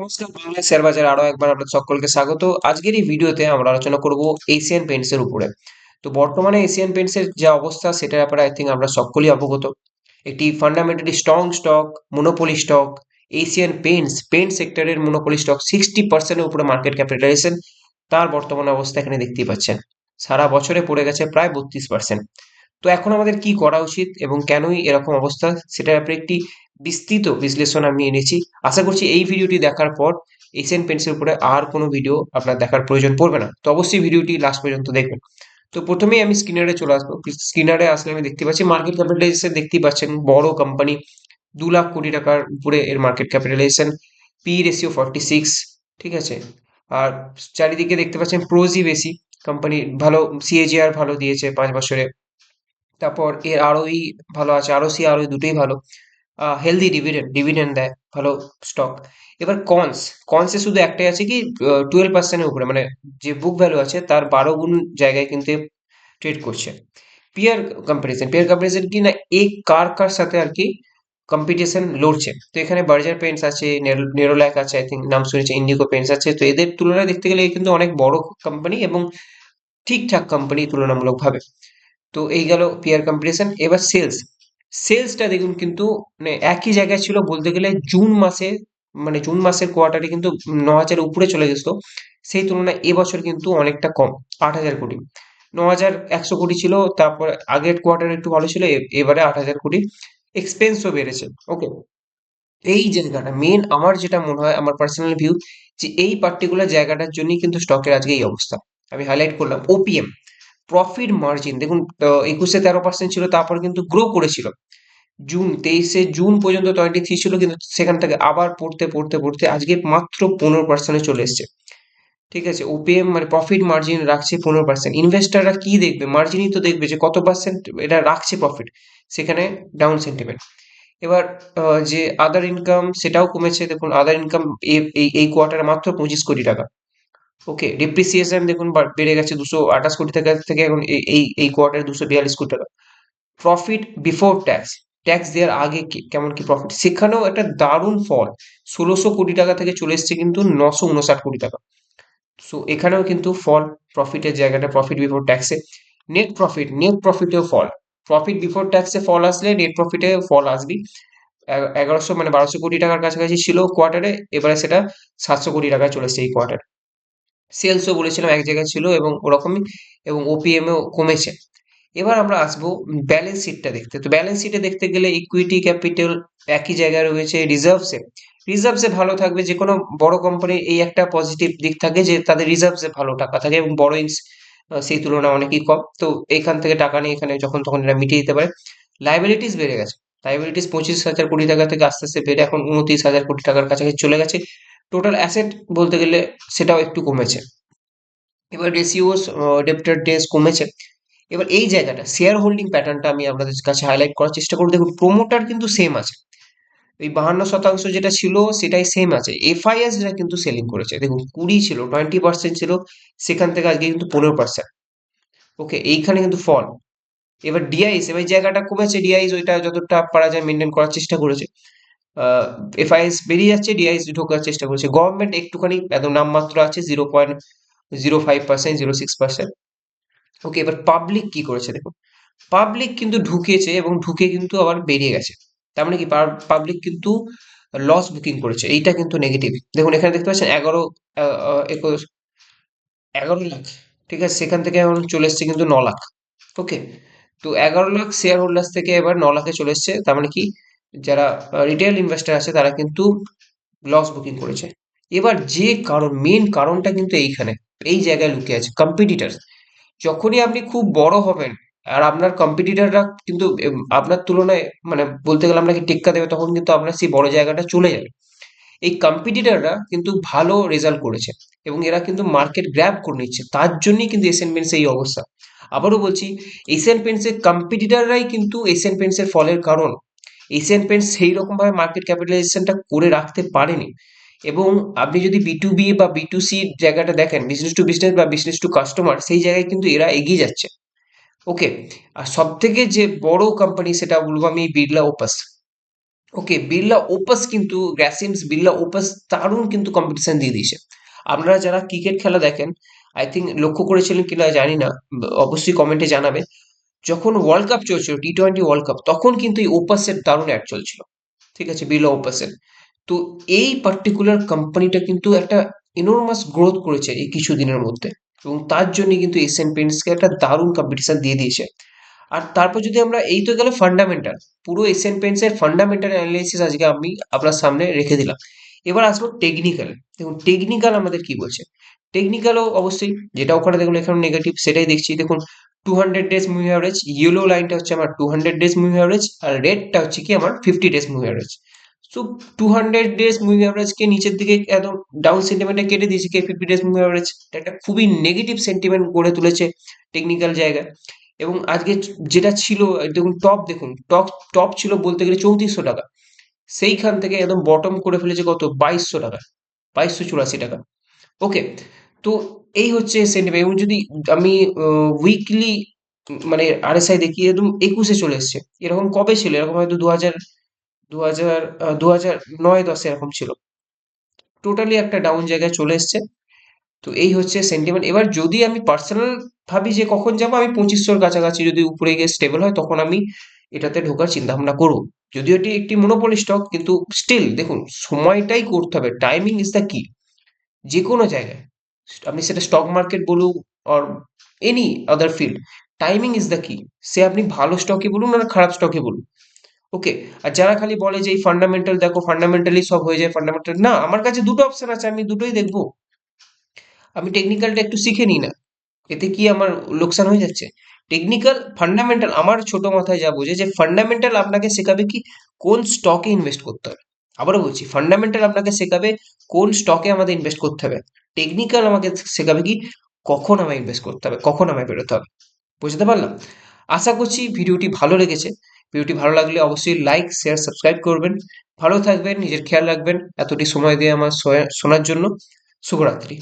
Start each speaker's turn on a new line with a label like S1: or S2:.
S1: নমস্কার বাংলা শেয়ার বাজারে আরও একবার আপনাদের সকলকে স্বাগত। আজকের এই ভিডিওতে আমরা আলোচনা করব এশিয়ান পেন্টস এর উপরে। তো বর্তমানে এশিয়ান পেন্টস এর যে অবস্থা, সেটার ব্যাপারে আই থিঙ্ক আমরা সকলেই অবগত। একটি fundamentally strong stock monopoly stock Asian Paints paint সেক্টরের মনোপলি স্টক সিক্সটি পার্সেন্টের উপরে মার্কেট ক্যাপিটালাইজেশন তার বর্তমানে অবস্থা এখানে দেখতেই পাচ্ছেন। সারা বছরে পড়ে গেছে প্রায় বত্রিশ পার্সেন্ট তো এখন আমাদের কি করা উচিত এবং কেনই এরকম অবস্থা, সেটার ব্যাপারে একটি বিস্তৃত বিশ্লেষণ আমি এনেছি। আশা করছি এই ভিডিওটি দেখার পর এশিয়ান পেন্টসের উপরে আর কোনো ভিডিও আপনার দেখার প্রয়োজন পড়বে না। তো অবশ্যই ভিডিওটি লাস্ট পর্যন্ত দেখবেন। তো প্রথমেই আমি স্ক্রিনারে চলে আসব। স্ক্রিনারে আসলে আমি দেখতে পাচ্ছি মার্কেট ক্যাপিটালাইজেশন দেখতেই পাচ্ছেন বড় কোম্পানি দু লাখ কোটি টাকার উপরে এর market capitalization P ratio forty six ঠিক আছে? আর চারিদিকে দেখতে পাচ্ছেন প্রোজি বেশি। কোম্পানি ভালো সিএজিআর ভালো দিয়েছে পাঁচ বছরে। তারপর এর আরওই ভালো আছে আরও সি আরওই দুটোই ভালো। হেলদি ডিভিডেন্ড ডিভিডেন্ড দেয়, ভালো স্টক এবার কনস কনসে শুধু একটাই আছে কি টুয়েলভ পার্সেন্টের উপরে মানে যে বুক ভ্যালু আছে তার বারো গুণ জায়গায় কিন্তু ট্রেড করছে। পিয়ার কম্পারিজন পিয়ার কম্পারিজন কি না এই কার কার সাথে আর কি কম্পিটিশন লড়ছে? তো এখানে বার্জার পেন্টস আছে নেরোল্যাক আছে আই থিঙ্ক নাম শুনেছে ইন্ডিগো পেন্টস আছে। তো এদের তুলনায় দেখতে গেলে কিন্তু অনেক বড় কোম্পানি এবং ঠিকঠাক কোম্পানি তুলনামূলকভাবে। তো এই গেল পিয়ার কম্পিটিশন এবার সেলস সেলসটা দেখুন কিন্তু মানে একই জায়গায় ছিল বলতে গেলে জুন মাসে মানে জুন মাসের কোয়ার্টারে কিন্তু ন হাজারের উপরে চলে গেছিল। সেই তুলনায় এবছর কিন্তু অনেকটা কম, আট হাজার কোটি। ন হাজার একশো কোটি ছিল, তারপর আগের কোয়ার্টারে একটু ভালো ছিল এবারে আট হাজার কোটি। এক্সপেন্সও বেড়েছে ওকে এই জায়গাটা মেন আমার যেটা মনে হয়, আমার পার্সোনাল ভিউ যে এই পার্টিকুলার জায়গাটার জন্যই কিন্তু স্টকের আজকে এই অবস্থা। আমি হাইলাইট করলাম ওপিএম প্রফিট মার্জিন দেখুন একুশে তেরো পার্সেন্ট ছিল, তারপর কিন্তু গ্রো করেছিল। জুন, তেইশে জুন পর্যন্ত টোয়েন্টি থ্রি ছিল, কিন্তু সেখান থেকে আবার পড়তে পড়তে পড়তে আজকে মাত্র পনেরো পার্সেন্টে চলে এসছে। ঠিক আছে ওপিএম মানে প্রফিট মার্জিন রাখছে পনেরো পার্সেন্ট ইনভেস্টাররা কি দেখবে? মার্জিনই তো দেখবে যে কত পার্সেন্ট এটা রাখছে প্রফিট সেখানে ডাউন সেন্টিমেন্ট এবার যে আদার ইনকাম সেটাও কমেছে। দেখুন আদার ইনকাম এই কোয়ার্টারে মাত্র পঁচিশ কোটি টাকা। ওকে ডিপ্রিসিয়েশন দেখুন বেড়ে গেছে দুশো আঠাশ কোটি টাকা থেকে এখন এই এই কোয়ার্টারে দুশো বিয়াল্লিশ কোটি টাকা। প্রফিট বিফোর ট্যাক্স ট্যাক্স দেওয়ার আগে কেমন কি প্রফিট সেখানেও একটা দারুণ ফল, ষোলোশো কোটি টাকা থেকে চলে এসছে কিন্তু নশো উনষাট কোটি টাকা। সো এখানেও কিন্তু ফল প্রফিটের জায়গাটা প্রফিট বিফোর ট্যাক্সে নেট প্রফিট নেট প্রফিটেও ফল। প্রফিট বিফোর ট্যাক্সে ফল আসলে নেট প্রফিটে ফল আসবে এগারোশো মানে বারোশো কোটি টাকার কাছাকাছি ছিল কোয়ার্টারে এবারে সেটা সাতশো কোটি টাকায় চলে এসছে এই কোয়ার্টার সেলসও বলেছিলাম, এক জায়গায় ছিল এবং ওরকমই এবং ওপিএমও কমেছে। এবার আমরা আসব ব্যালেন্স শিটটা দেখতে। তো ব্যালেন্স শিটে দেখতে গেলে ইকুইটি ক্যাপিটাল একই জায়গায় রয়েছে রিজার্ভসে রিজার্ভসে ভালো থাকবে যে কোনো বড় কোম্পানির এই একটা পজিটিভ দিক থাকে যে তাদের রিজার্ভসে ভালো টাকা থাকে এবং বড়োইংস সেই তুলনায় অনেকই কম। তো এখান থেকে টাকা নিয়ে এখানে যখন তখন এরা মিটিয়ে দিতে পারে। লাইবিলিটিস বেড়ে গেছে। লাইবিলিটিস পঁচিশ হাজার কোটি টাকা থেকে আস্তে আস্তে বেড়ে এখন উনত্রিশ হাজার কোটি টাকার কাছাকাছি চলে গেছে। টোটাল অ্যাসেট বলতে গেলে সেটাও একটু কমেছে। এবার রেশিওস ডেপ্টার ডেস কমেছে। এবার এই জায়গাটা শেয়ার হোল্ডিং প্যাটার্নটা আমি আপনাদের কাছে হাইলাইট করার চেষ্টা করব। দেখুন প্রোমোটার কিন্তু সেম আছে। এই বাহান্ন শতাংশ যেটা ছিল, সেটাই সেম আছে। এফআইএস যেটা কিন্তু সেলিং করেছে। দেখুন, কুড়ি ছিল টোয়েন্টি পার্সেন্ট ছিল, সেখান থেকে আজকে কিন্তু পনেরো পার্সেন্ট ওকে এইখানে কিন্তু ফল এবার ডিআইএস এবার জায়গাটা কমেছে। ডিআইএস ওইটা যতটা পারা যায় মেনটেন করার চেষ্টা করেছে। এফআইএস বেরিয়ে যাচ্ছে ডিআইএস ঢোকার চেষ্টা করছে। গভর্নমেন্ট একটুখানি একদম নামমাত্র আছে zero point zero five percent zero six percent okay এবার পাবলিক কি করেছে দেখুন পাবলিক কিন্তু ঢুকেছে এবং ঢুকে কিন্তু আবার বেরিয়ে গেছে। তার মানে কি? পাবলিক কিন্তু লস বুকিং করেছে। এইটা কিন্তু নেগেটিভ দেখুন, এখানে দেখতে পাচ্ছেন, এগারো একুশ, এগারো লাখ। ঠিক আছে, সেখান থেকে এখন চলে এসছে কিন্তু ন লাখ। ওকে তো এগারো লাখ শেয়ার হোল্ডার্স থেকে এবার ন লাখে চলে এসছে। তার মানে কি? যারা রিটেল ইনভেস্টার আছে, তারা কিন্তু লস বুকিং করেছে। এবার যে কারণ মেন কারণটা কিন্তু এইখানে, এই জায়গায় লুকিয়ে আছে কম্পিটিটার যখনই আপনি খুব বড় হবেন, আর আপনার কম্পিটিটররা কিন্তু আপনার তুলনায় মানে বলতে গেলে আপনাকে টেক্কা দেবে, তখন কিন্তু আপনার সেই বড় জায়গাটা চলে যাবে। এই কম্পিটিটররা কিন্তু ভালো রেজাল্ট করেছে, এবং এরা কিন্তু মার্কেট গ্র্যাব করে নিচ্ছে। তার জন্যই কিন্তু এশিয়ান পেন্টস এই অবস্থা। আবারও বলছি এশিয়ান পেন্টসের কম্পিটিটররাই কিন্তু এশিয়ান পেন্টসের ফলের কারণ। এশিয়ান পেন্টস সেই রকম ভাবে মার্কেট ক্যাপিটালাইজেশনটা করে রাখতে পারেনি। এবং আপনি যদি বি টু বি বা বি টু সি জায়গাটা দেখেন বিজনেস টু বিজনেস বা বিজনেস টু কাস্টমার সেই জায়গায় কিন্তু এরা এগিয়ে যাচ্ছে। ওকে আর সব থেকে যে বড় কোম্পানি সেটা বলব আমি Birla Opus okay Birla Opus কিন্তু গ্র্যাসিমস বিড়লা ওপাস দারুণ কিন্তু কম্পিটিশন দিয়ে দিয়েছে। আপনারা যারা ক্রিকেট খেলা দেখেন আই থিঙ্ক লক্ষ্য করেছিলেন কিনা জানি না, অবশ্যই কমেন্টে জানাবে যখন ওয়ার্ল্ড কাপ চলছিল টি টোয়েন্টি ওয়ার্ল্ড কাপ তখন কিন্তু এই ওপাসের দারুণ অ্যাড চলছিল। ঠিক আছে? বিলো ওপাসের তো এই পার্টিকুলার কোম্পানিটা কিন্তু একটা ইনোরমাস গ্রোথ করেছে এই কিছু দিনের মধ্যে। এবং তার জন্য কিন্তু এশিয়ান পেন্টসকে একটা দারুণ কম্পিটিশন দিয়ে দিয়েছে। আর তারপর যদি আমরা, এই তো গেল ফান্ডামেন্টাল পুরো এশিয়ান পেন্টসের ফান্ডামেন্টাল অ্যানালাইসিস আজকে আমি আপনার সামনে রেখে দিলাম। এবার আসব টেকনিক্যাল দেখুন টেকনিক্যাল আমাদের কি বলছে? টেকনিক্যালও অবশ্যই, যেটা ওখানে দেখুন এখানে নেগেটিভ সেটাই দেখছি। দেখুন two hundred days moving average yellow লাইনটা হচ্ছে আমার two hundred days moving average আর রেডটা হচ্ছে কি আমার fifty days moving average so two hundred days moving অ্যাভারেজকে নিচের দিকে একদম ডাউন সেন্টিমেন্টে কেটে দিয়েছে, কে ফিফটি ডেজ মুভি অ্যাভারেজ একটা খুবই নেগেটিভ সেন্টিমেন্ট গড়ে তুলেছে টেকনিক্যাল জায়গায়। এবং আজকে যেটা ছিল, দেখুন টপ দেখুন টপ টপ ছিল বলতে গেলে চৌত্রিশশো টাকা। সেইখান থেকে একদম বটম করে ফেলেছে কত? বাইশশো টাকা। বাইশশো চুরাশি টাকা। ওকে তো এই হচ্ছে সেন্টিমেন্ট এবং যদি আমি উইকলি মানে আরএসআই দেখি, একদম একুশে চলে এসছে। এরকম কবে ছিল? এরকম হয়তো দু হাজার দু হাজার দু হাজার নয়, দশে এরকম ছিল। টোটালি একটা ডাউন জায়গায় চলে এসছে। তো এই হচ্ছে সেন্টিমেন্ট এবার যদি আমি পার্সোনাল ভাবি যে কখন যাব, আমি পঁচিশশোর কাছাকাছি যদি উপরে গিয়ে স্টেবল হয়, তখন আমি এটাতে ঢোকার চিন্তা ভাবনা করব যদিও এটি একটি মনোপলি স্টক কিন্তু স্টিল দেখুন, সময়টাই করতে হবে। টাইমিং ইজ দ্য কি যে কোনো জায়গায়, আপনি সেটা স্টক মার্কেট বলুন or any other field timing is the key সে আপনি ভালো স্টকে বলুন আর খারাপ স্টকে বলুন। ওকে আর যারা খালি বলে যে এই ফান্ডামেন্টাল দেখো ফান্ডামেন্টালি সব হয়ে যায় ফান্ডামেন্টাল না, আমার কাছে দুটো অপশন আছে, আমি দুটোই দেখব। আমি টেকনিক্যালটা একটু শিখে নিই না। এতে কি আমার লোকসান হয়ে যাচ্ছে? টেকনিক্যাল ফান্ডামেন্টাল আমার ছোট মাথায় যা বোঝে যে ফান্ডামেন্টাল আপনাকে শেখাবে কি কোন স্টকে ইনভেস্ট করতে হবে। আবারও বলছি ফান্ডামেন্টাল আপনাকে শেখাবে কোন স্টকে আমাদের ইনভেস্ট করতে হবে। টেকনিক্যাল আমাকে শেখাবে কি কখন আমায় ইনভেস্ট করতে হবে, কখন আমায় বেরোতে হবে। বুঝতে পারলাম? আশা করছি ভিডিওটি ভালো লেগেছে। ভিডিওটি ভালো লাগলে অবশ্যই লাইক শেয়ার সাবস্ক্রাইব করবেন। ভালো থাকবেন, নিজের খেয়াল রাখবেন। এতটি সময় দিয়ে আমার শোনার জন্য শুভরাত্রি।